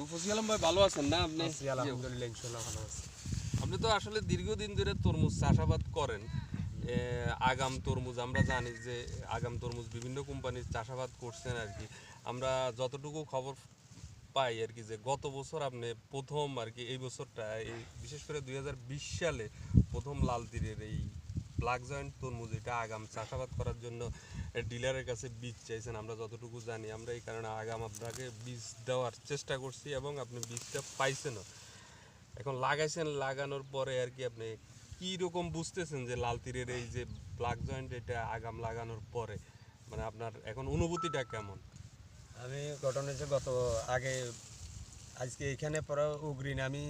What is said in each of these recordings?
তো ফসি আলম ভাই ভালো আছেন না আপনি? আলহামদুলিল্লাহ ইনশাআল্লাহ ভালো আছি। আপনি তো আসলে দীর্ঘদিন ধরে তরমুজ চাষাবাদ করেন। আগাম তরমুজ আমরা জানি যে আগাম তরমুজ বিভিন্ন কোম্পানির চাষাবাদ করছেন আর কি। আমরা যতটুকু খবর পাই আর কি যে গত বছর আপনি প্রথম আর কি এই বছরটা এই বিশেষ করে দুই হাজার বিশ সালে প্রথম লাল তীরের এই ব্ল্যাক জয়েন্ট তরমুজ, এটা আগাম চাষাবাদ করার জন্য ডিলারের কাছে বীজ চাইছেন, আমরা যতটুকু জানি। আমরা এই কারণে আগাম আপনাকে বীজ দেওয়ার চেষ্টা করছি এবং আপনি বীজটা পাইছেনও। এখন লাগাইছেন, লাগানোর পরে আর কি আপনি কি রকম বুঝতেছেন যে লাল তীরের এই যে ব্ল্যাক জয়েন্ট, এটা আগাম লাগানোর পরে? মানে আপনার এখন অনুভূতিটা কেমন? আমি ঘটনা হচ্ছে গত আগে, আজকে এখানে পরে উগ্রিন, আমি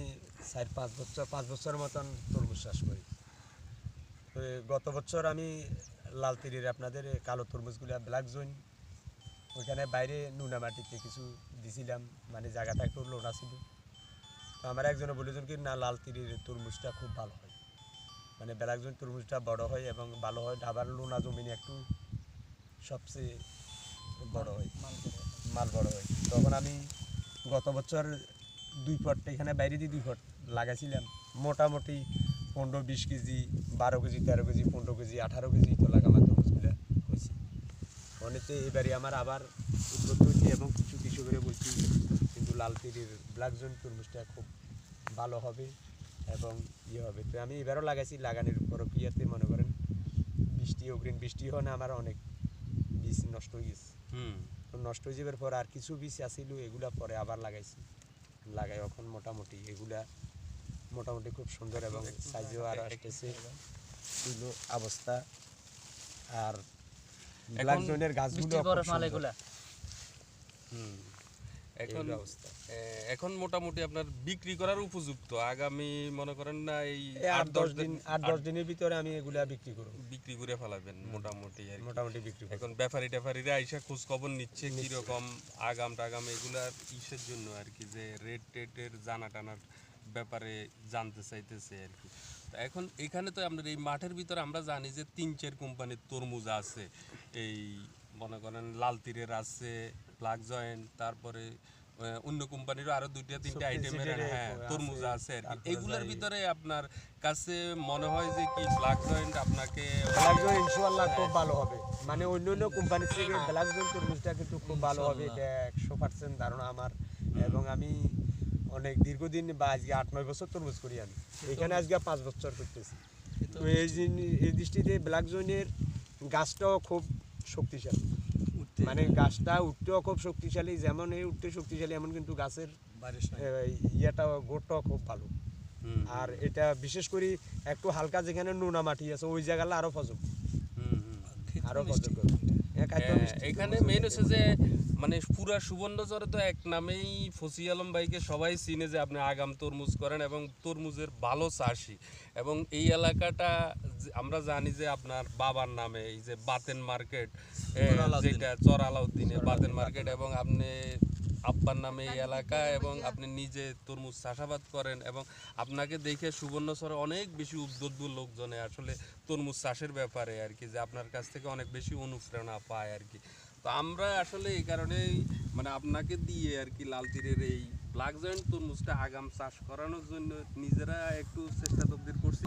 চার পাঁচ বছর পাঁচ বছর মতন তরমুজ চাষ করি। গত বছর আমি লাল তীরের আপনাদের কালো তরমুজগুলো ব্ল্যাক জোন ওইখানে বাইরে নুনা মাটিতে কিছু দিছিলাম মানে জায়গাটা একটু লোনা ছিল। তো আমার একজনে বলেছেন কি, না, লাল তীরের তরমুজটা খুব ভালো হয়। মানে ব্ল্যাক জোন তরমুজটা বড় হয় এবং ভালো হয় আবার লোনা জমিনে একটু সবচেয়ে বড় হয়। মাল বড় হয়। তখন আমি গত বছর দুই ফট এখানে বাইরে দিয়ে দুই ফট লাগাইছিলাম। মোটামুটি পনেরো বিশ কেজি বারো কেজি তেরো কেজি পনেরো কেজি আঠারো কেজি তো লাগা আমার তরমুজগুলো হয়েছে। অনেকে এবারে আমার আবার উদ্বুদ্ধ হয়েছি এবং কিছু কৃষকের বলছি কিন্তু লাল তীরের ব্ল্যাক জোন তরমুজটা খুব ভালো হবে এবং ইয়ে হবে। তো আমি এবারও লাগাইছি লাগানোর প্রক্রিয়াতে মনে করেন বৃষ্টি অগ্রিম বৃষ্টি হয় না আমার অনেক বীজ নষ্ট হয়ে গেছে। নষ্ট হয়ে যাবার পর আর কিছু বীজ আসিল এগুলা পরে আবার লাগাইছি। লাগাই এখন মোটামুটি এগুলা মোটামুটি খুব সুন্দর এবং সাইজও আর আসতেছে। এগুলো অবস্থা। আর ব্ল্যাক জোনের গাছগুলো হুম। এখন এখন মোটামুটি আপনার বিক্রি করার উপযুক্ত। আগামী মনে করেন না এই আট দশ দিন আট দশ দিনের ভিতরে আমি এগুলা বিক্রি করব। বিক্রি করে ফেলাবেন মোটামুটি আর মোটামুটি বিক্রি এখন ব্যাপারী ট্যাপারীরা আইসা খোঁজ খবর নিচ্ছে। কীরকম আগাম টাগাম এগুলার ইসের জন্য আর কি যে রেট টেটের জানা টানার ব্যাপারে জানতে চাইতেছে আর কি। এখন এখানে তো আমাদের এই মাঠের ভিতরে আমরা জানি যে তিন চার কোম্পানির তরমুজ আছে। এই মনে করেন লাল তীরের আছে ব্ল্যাক জয়েন্ট তারপরে অন্য কোম্পানিরও আরও দুইটা তিনটা আইটেমের হ্যাঁ তরমুজ আছে আর কি। যাই- ভিতরে আপনার কাছে মনে হয় যে কি ব্ল্যাক জয়েন্ট আপনাকে ব্ল্যাক জোন ইনশাআল্লাহ খুব ভালো হবে। মানে অন্য অন্য কোম্পানি থেকে ব্ল্যাক জোন তরমুজটা কিন্তু খুব ভালো হবে। এটা একশো পার্সেন্ট ধারণা আমার। এবং আমি অনেক দীর্ঘদিন বা আজকে আট নয় বছর তরমুজ করি আমি। এখানে আজকে পাঁচ বছর করতেছি। তো এই জিনি- এই দৃষ্টিতে ব্ল্যাক জোনের গাছটাও খুব শক্তিশালী। মানে গাছটা উঠতেও খুব শক্তিশালী যেমন এই উঠতে শক্তিশালী এমন কিন্তু গাছের ইয়েটাও গোটটাও খুব ভালো। আর এটা বিশেষ করে একটু হালকা যেখানে নোনা মাটি আছে ওই জায়গাটা আরও ফসল হুম, হুম। আরও ফসল এখানে মেন হচ্ছে যে মানে পুরা সুবর্ণচরে তো এক নামেই ফসি আলম ভাইকে সবাই চিনে যে আপনি আগাম তরমুজ করেন এবং তরমুজের ভালো চাষি। এবং এই এলাকাটা আমরা জানি যে আপনার বাবার নামে এই যে বাতেন মার্কেট যেটা চরালাউদ্দিনে বাতেন মার্কেট এবং আপনি আব্বার নামে এই এলাকা এবং আপনি নিজে তরমুজ চাষাবাদ করেন এবং আপনাকে দেখে সুবর্ণচরে অনেক বেশি উদ্বুদ্ধ লোকজনে আসলে তরমুজ চাষের ব্যাপারে আর কি যে আপনার কাছ থেকে অনেক বেশি অনুপ্রেরণা পায় আর কি। তো আমরা আসলে এই কারণেই মানে আপনাকে দিয়ে আর কি লাল তীরের এই ব্ল্যাক জয়েন্ট তরমুজটা আগাম চাষ করানোর জন্য নিজেরা একটু চেষ্টা তবদির করছি।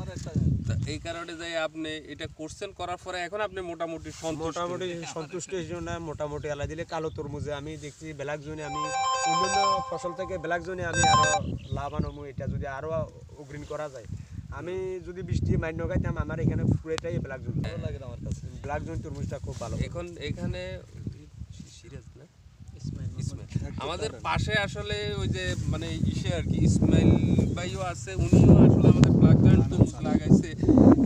এই কারণে যে আপনি এটা করছেন করার পরে এখন আপনি মোটামুটি মোটামুটি সন্তুষ্ট জন্য মোটামুটি আলাদা দিলে কালো তরমুজে আমি দেখছি ব্ল্যাক জোনে আমি অন্যান্য ফসল থেকে ব্ল্যাক জোনে আমি আরও লাভবান হব এটা যদি আরও অগ্রিম করা যায়। আমি যদি বৃষ্টি মান্য খাইতাম আমার এখানে পুরোটাই ব্ল্যাক জোন। ব্ল্যাক জোন তরমুজটা খুব ভালো। এখন এখানে সিরিয়াস না ইসমাইল ইসমাইল আমাদের পাশে আসলে ওই যে মানে ইসে আর কি ইসমাইল ভাইও আছে উনিও আসলে আমাদের ব্ল্যাক জয়েন্ট তরমুজ লাগাইছে।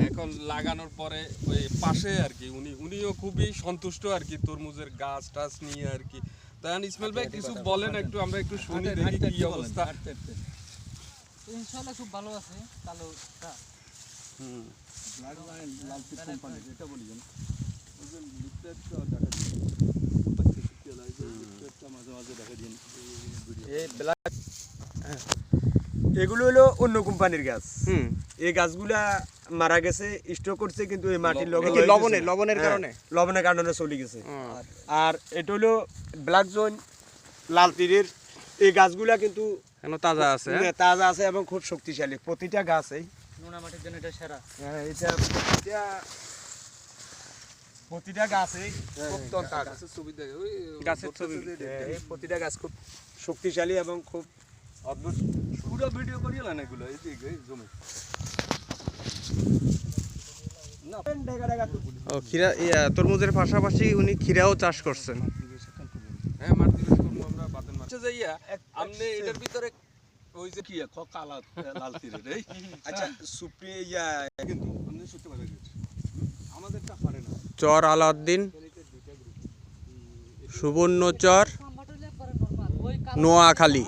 এখন লাগানোর পরে ওই পাশে আর কি উনি উনিও খুবই সন্তুষ্ট আর কি তরমুজের গাছ টাছ নিয়ে আর কি। তাই ইসমাইল ভাই কিছু বলেন একটু আমরা একটু শুনি দেখি কি অবস্থা। ইনশাআল্লাহ খুব ভালো আছে কালোটা হুম। এই ব্ল্যাক এগুলো হলো অন্য কোম্পানির গাছ। হুম। এই গাছগুলা মারা গেছে স্টক করছে কিন্তু এই মাটির কি লবণে- লবণের হ্যাঁ, কারণে? লবণের কারণে চলে গেছে। আর এটা হলো ব্ল্যাক জোন লাল তীরের। এই গাছগুলা কিন্তু তাজা আছে হ্যাঁ? তাজা আছে এবং খুব শক্তিশালী। প্রতিটা গাছেই। নোনা মাটির জন্য এটা সেরা। হ্যাঁ, এটা প্রতিটা প্রতিটা গাছেই খুব গাছ। গাছের ছবি হ্যাঁ, প্রতিটা গাছ খুব শক্তিশালী এবং খুব অদ্ভুত। পুরো ভিডিও করিয়ে না এগুলো এই জমি। ও খিরা তরমুজের পাশাপাশি উনি খিরাও চাষ করছেন। হ্যাঁ মাটি করব আমরা বাতেন মাটি আচ্ছা যাইয়া আপনি এটার ভিতরে ওই যে কি খ কালা লাল তীরে রে আচ্ছা সুপ্রি ইয়া কিন্তু আমি সত্যি কথা আমাদেরটা পারে না। চর আলাউদ্দিন সুবর্ণচর নোয়াখালী।